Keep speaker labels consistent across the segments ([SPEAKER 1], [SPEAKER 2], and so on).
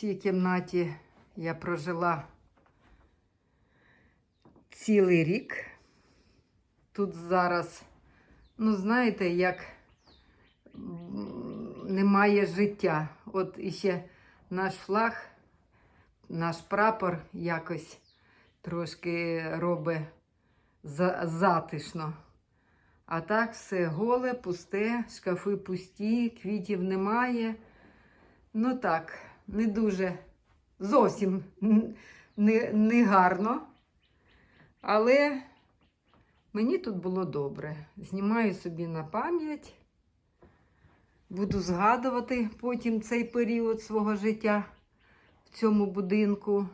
[SPEAKER 1] цій кімнаті я прожила цілий рік. Тут зараз, ну, знаєте, як немає життя. От іще наш флаг, наш прапор якось трошки робить затишно. А так все голе, пусте, шкафи пусті, квітів немає. Ну так, не дуже, зовсім не, не гарно. Але мені тут було добре. Знімаю собі на пам'ять. Буду згадувати потім цей період свого життя в цьому будинку.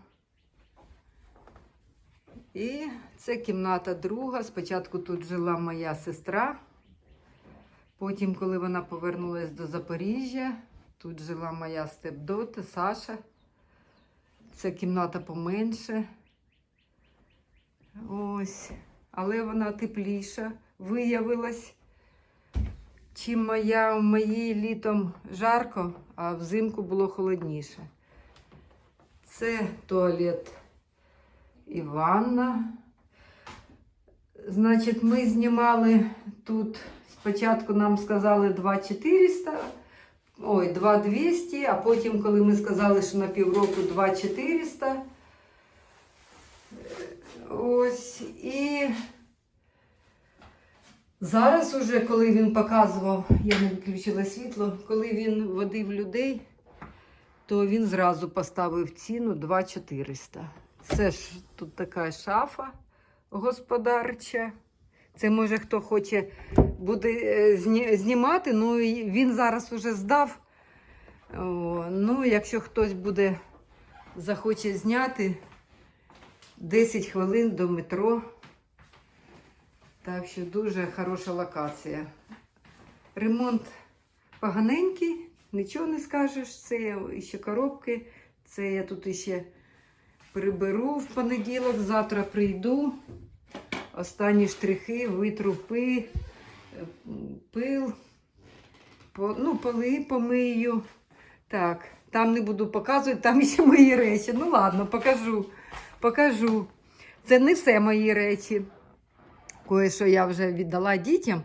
[SPEAKER 1] І це кімната друга. Спочатку тут жила моя сестра. Потім, коли вона повернулася до Запоріжжя, тут жила моя степдота Саша. Це кімната поменше. Ось. Але вона тепліша виявилась. Чим моя в моїй літом жарко, а взимку було холодніше. Це туалет і ванна. Значить, ми знімали тут. Спочатку нам сказали 2400, ой, 2200, а потім, коли ми сказали, що на півроку 2400. Ось і зараз, уже, коли він показував, я не виключила світло, коли він водив людей, то він зразу поставив ціну 2400. Це ж тут така шафа господарча. Це може хто хоче буде е, знімати, ну і він зараз уже здав. О, ну, якщо хтось буде захоче зняти 10 хвилин до метро. Так що дуже хороша локація. Ремонт поганенький, нічого не скажеш. Це ще коробки. Це я тут іще приберу в понеділок, завтра прийду. Останні штрихи, витру пи, е, пил, по, ну, поли помию. Так, там не буду показувати, там ще мої речі. Ну ладно, покажу. Покажу. Це не все мої речі. Кое-що я вже віддала дітям.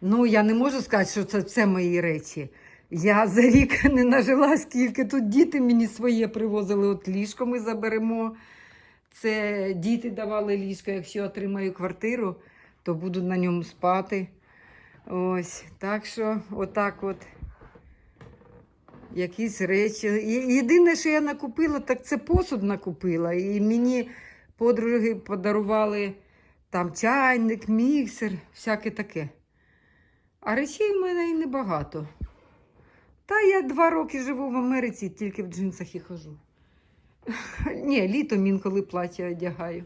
[SPEAKER 1] Ну, я не можу сказати, що це все мої речі. Я за рік не нажила, скільки тут діти мені своє привозили. От ліжко ми заберемо. Це діти давали ліжко. Якщо отримаю квартиру, то буду на ньому спати. Ось. Так що, отак от. Якісь речі. Єдине, що я накупила, так це посуд накупила. І мені подруги подарували там чайник, міксер, всяке таке. А речей в мене і небагато. Та я два роки живу в Америці, тільки в джинсах і хожу. Ні, літом інколи плаття одягаю.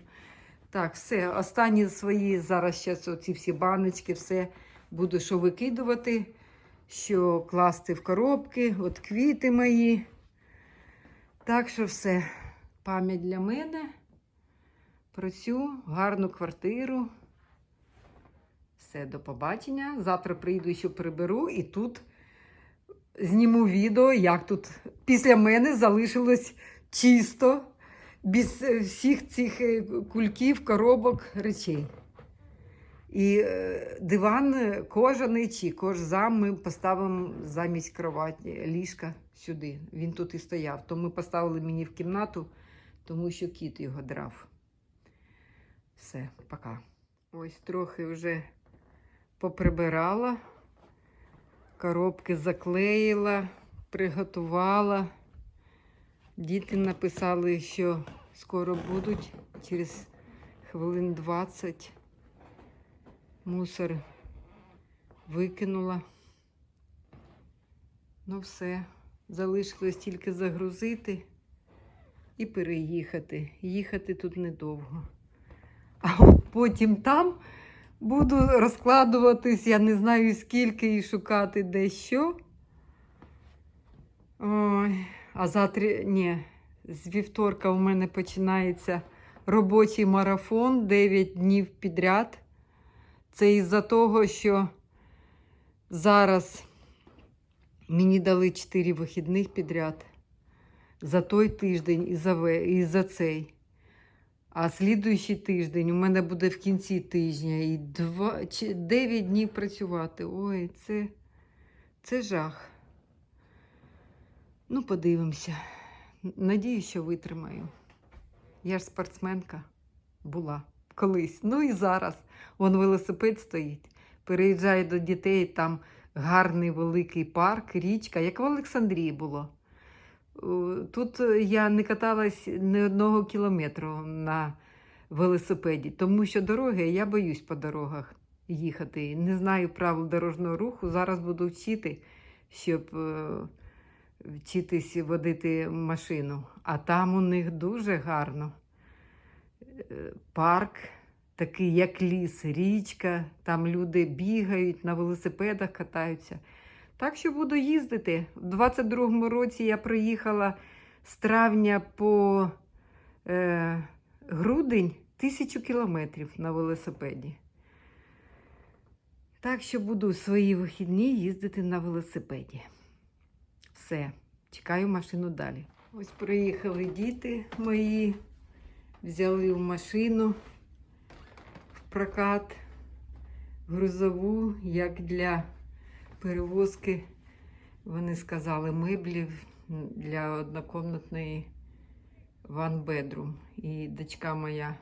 [SPEAKER 1] Так, все. Останні свої зараз ще оці всі баночки, все буду що викидувати, що класти в коробки, от квіти мої. Так що все. Пам'ять для мене про цю гарну квартиру. Все, до побачення. Завтра прийду ще приберу і тут зніму відео, як тут після мене залишилось чисто, без е, всіх цих е, кульків, коробок, речей. І е, диван кожаний чи кожзам ми поставимо замість кроваті, ліжка сюди. Він тут і стояв. То ми поставили мені в кімнату, тому що кіт його драв. Все, пока. Ось трохи вже поприбирала, коробки заклеїла, приготувала. Діти написали, що скоро будуть через хвилин 20. Мусор викинула. Ну все, залишилось тільки загрузити і переїхати. Їхати тут недовго. А от потім там буду розкладуватись, я не знаю скільки і шукати де що. Ой, а завтра, ні, з вівторка у мене починається робочий марафон 9 днів підряд. Це із-за того, що зараз мені дали 4 вихідних підряд. за той тиждень і за, і за цей. А слідуючий тиждень у мене буде в кінці тижня і два, чи 9 днів працювати. Ой, це, це жах. Ну, подивимося. Надіюсь, що витримаю. Я ж спортсменка була колись. Ну і зараз. Вон велосипед стоїть. Переїжджаю до дітей, там гарний великий парк, річка, як в Олександрії було. Тут я не каталась ні одного кілометру на велосипеді, тому що дороги, я боюсь по дорогах їхати. Не знаю правил дорожнього руху. Зараз буду вчити, щоб е, вчитись водити машину. А там у них дуже гарно. Е, Парк, такий як ліс, річка, там люди бігають, на велосипедах катаються. Так що буду їздити. У 22-му році я проїхала з травня по е, грудень тисячу кілометрів на велосипеді. Так що буду свої вихідні їздити на велосипеді. Все, чекаю машину далі. Ось приїхали діти мої, взяли в машину в прокат грузову, як для перевозки, вони сказали, меблів для однокомнатної bedroom. І дочка моя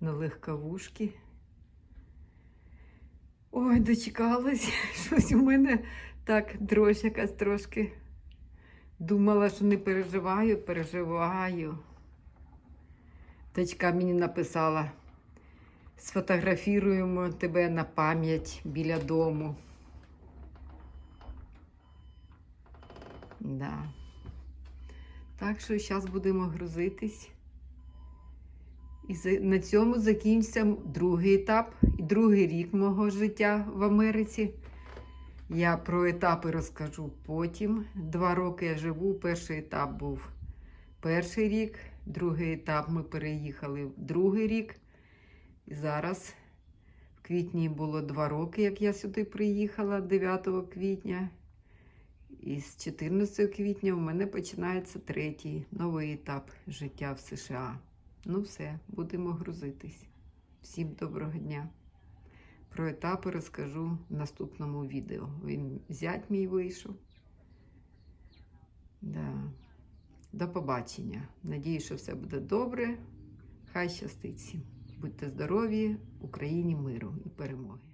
[SPEAKER 1] на легковушці. Ой, дочекалась. Щось у мене так дрожь якась трошки. Думала, що не переживаю, переживаю. Дочка мені написала, сфотографіруємо тебе на пам'ять біля дому. Да. Так що зараз будемо грузитись. І на цьому закінчиться другий етап і другий рік мого життя в Америці. Я про етапи розкажу потім. Два роки я живу. Перший етап був перший рік, другий етап ми переїхали в другий рік. І зараз в квітні було два роки, як я сюди приїхала 9 квітня. І з 14 квітня в мене починається третій новий етап життя в США. Ну все, будемо грузитись. Всім доброго дня. Про етапи розкажу в наступному відео. Він зять мій вийшов. Да. До побачення. Надію, що все буде добре. Хай щастить всім. Будьте здорові, Україні миру і перемоги.